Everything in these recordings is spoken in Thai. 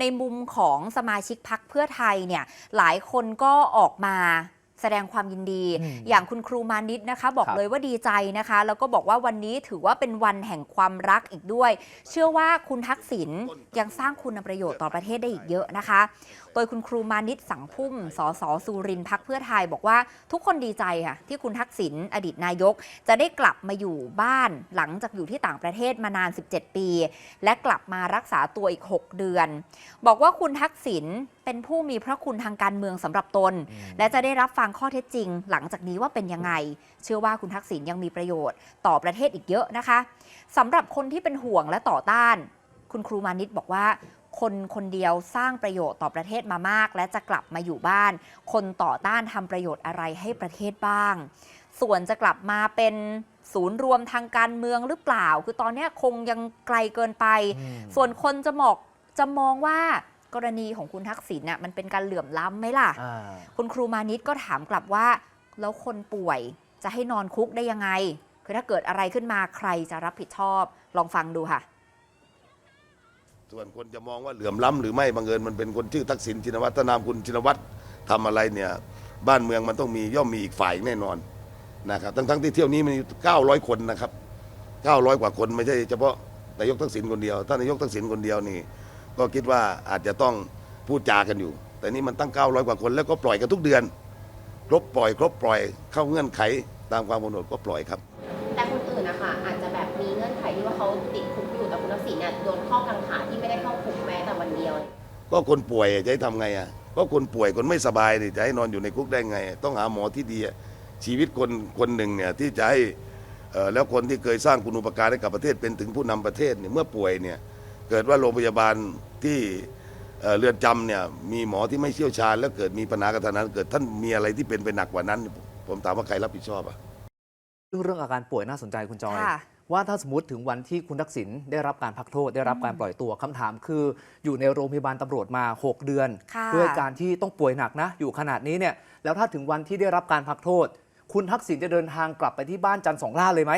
ในมุมของสมาชิกพักเพื่อไทยเนี่ยหลายคนก็ออกมา แสดงความยินดีอืมอย่างคุณครูมานิดนะคะ บอกครับเลยว่าดีใจนะคะ แล้วก็บอกว่าวันนี้ถือว่าเป็นวันแห่งความรักอีกด้วย เชื่อว่าคุณทักษิณยังสร้างคุณประโยชน์ต่อประเทศได้อีกเยอะนะคะ โดยคุณครูมานิดสังพุ่มสสสุรินทร์พักเพื่อไทยบอกว่าทุกคนดีใจค่ะที่คุณทักษิณอดีตนายก จะได้กลับมาอยู่บ้านหลังจากอยู่ที่ต่างประเทศมานาน 17 ปี และกลับมารักษาตัวอีก 6 เดือน บอกว่าคุณทักษิณ เป็นผู้มีพระคุณทางการเมืองสำหรับตน และจะได้รับฟังข้อเท็จจริง หลังจากนี้ว่าเป็นยังไง เชื่อว่าคุณทักษิณยังมีประโยชน์ ต่อประเทศอีกเยอะนะคะสำหรับคนที่เป็นห่วงและต่อต้าน คุณครูมานิดบอกว่าคนคนเดียวสร้างประโยชน์ต่อประเทศมามาก และจะกลับมาอยู่บ้าน คนต่อต้านทำประโยชน์อะไรให้ประเทศบ้าง ส่วนจะกลับมาเป็นศูนย์รวมทางการเมืองหรือเปล่า คือตอนเนี้ยคงยังไกลเกินไปอืมส่วนคนจะมองจะมองว่า กรณีของคุณทักษิณน่ะมันเป็นการเหลื่อมล้ำไหมล่ะ อ่า คุณครูมานิดก็ถามกลับว่า แล้วคนป่วยจะให้นอนคุกได้ยังไง คือถ้าเกิดอะไรขึ้นมาใครจะรับผิดชอบ ลองฟังดูค่ะ ส่วนคนจะมองว่าเหลื่อมล้ำหรือไม่บังเอิญมันเป็นคนชื่อทักษิณชินวัตรถ้านามคุณชินวัตรทำอะไรเนี่ย บ้านเมืองมันต้องมีย่อมมีอีกฝ่ายแน่นอนนะครับทั้งทั้งที่เที่ยวนี้มันมี900 คนนะครับ 900 กว่าคนไม่ใช่เฉพาะนายกทักษิณคนเดียว ถ้านายกทักษิณคนเดียวนี่ ก็คิดว่าอาจจะต้องพูดจากันอยู่ แต่นี่มันตั้ง 900 กว่าคนแล้วก็ปล่อยกันทุกเดือน ครบปล่อย ครบปล่อยเข้าเงื่อนไขตามความกำหนดก็ปล่อยครับ แต่คนอื่นนะคะอาจจะแบบมีเงื่อนไขที่ว่าเขาติดคุกอยู่แต่คุณทักษิณเนี่ยโดนข้อกังขาที่ไม่ได้เข้าคุกแม้แต่วันเดียว ก็คนป่วยจะให้ทำไงอะก็คนป่วยคนไม่สบายนี่จะให้นอนอยู่ในคุกได้ไง ต้องหาหมอที่ดีอะชีวิตคนคนหนึ่งเนี่ยที่จะให้เอ่อแล้วคนที่เคยสร้างคุณูปการให้กับประเทศเป็นถึงผู้นำประเทศเนี่ยเมื่อป่วยเนี่ย เกิดว่าโรงพยาบาลที่เอ่อเรือนจำเนี่ยมีหมอที่ไม่เชี่ยวชาญ แล้วเกิดมีปัญหากระทันหันเกิดท่านมีอะไรที่เป็นไปหนักกว่านั้น ผมถามว่าใครรับผิดชอบอะเรื่องเรื่องอาการป่วยน่าสนใจคุณจอยค่ะว่าถ้าสมมติถึงวันที่คุณทักษิณได้รับการพักโทษได้รับการปล่อยตัวคำถามคือ อยู่ในโรงพยาบาลตำรวจมา 6 เดือนค่ะด้วยการที่ต้องป่วยหนักนะ อยู่ขนาดนี้เนี่ยแล้วถ้าถึงวันที่ได้รับการพักโทษ คุณทักษิณจะเดินทางกลับไปที่บ้านจันทร์สองล่าเลยไหม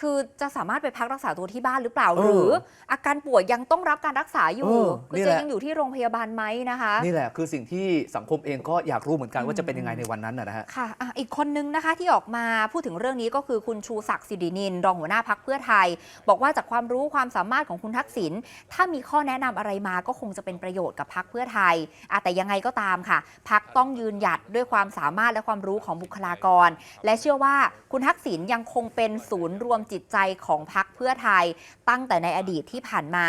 คือจะสามารถไปพักรักษาตัวที่บ้านหรือเปล่า เออหรือ อาการป่วยยังต้องรับการรักษาอยู่เออคือนี่จะแหละ ยังอยู่ที่โรงพยาบาลไหมนะคะ นี่แหละคือสิ่งที่สังคมเองก็อยากรู้เหมือนกันว่าจะเป็นยังไงในวันนั้นนะนะฮะ ค่ะอะอีกคนนึงนะคะที่ออกมาพูดถึงเรื่องนี้ก็คือคุณชูศักดิ์สิรินิน รองหัวหน้าพักเพื่อไทย บอกว่าจากความรู้ความสามารถของคุณทักษิณถ้ามีข้อแนะนำอะไรมาก็คงจะเป็นประโยชน์กับพักเพื่อไทยอะแต่ยังไงก็ตามค่ะ พักต้องยืนหยัดด้วยความสามารถและความรู้ของบุคลากร และเชื่อว่าคุณทักษิณยังคงเป็นศูนย์รวมจิตใจของพักเพื่อไทยตั้งแต่ในอดีตที่ผ่านมา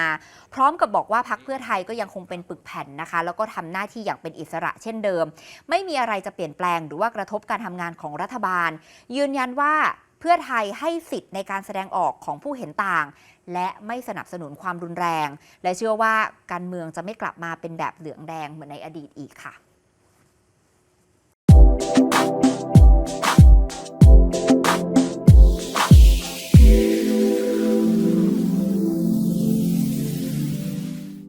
พร้อมกับบอกว่าพักเพื่อไทยก็ยังคงเป็นปึกแผ่นนะคะ แล้วก็ทำหน้าที่อย่างเป็นอิสระเช่นเดิม ไม่มีอะไรจะเปลี่ยนแปลงหรือว่ากระทบการทำงานของรัฐบาล ยืนยันว่าเพื่อไทยให้สิทธิ์ในการแสดงออกของผู้เห็นต่าง และไม่สนับสนุนความรุนแรง และเชื่อว่าการเมืองจะไม่กลับมาเป็นแบบเหลืองแดงเหมือนในอดีตอีกค่ะ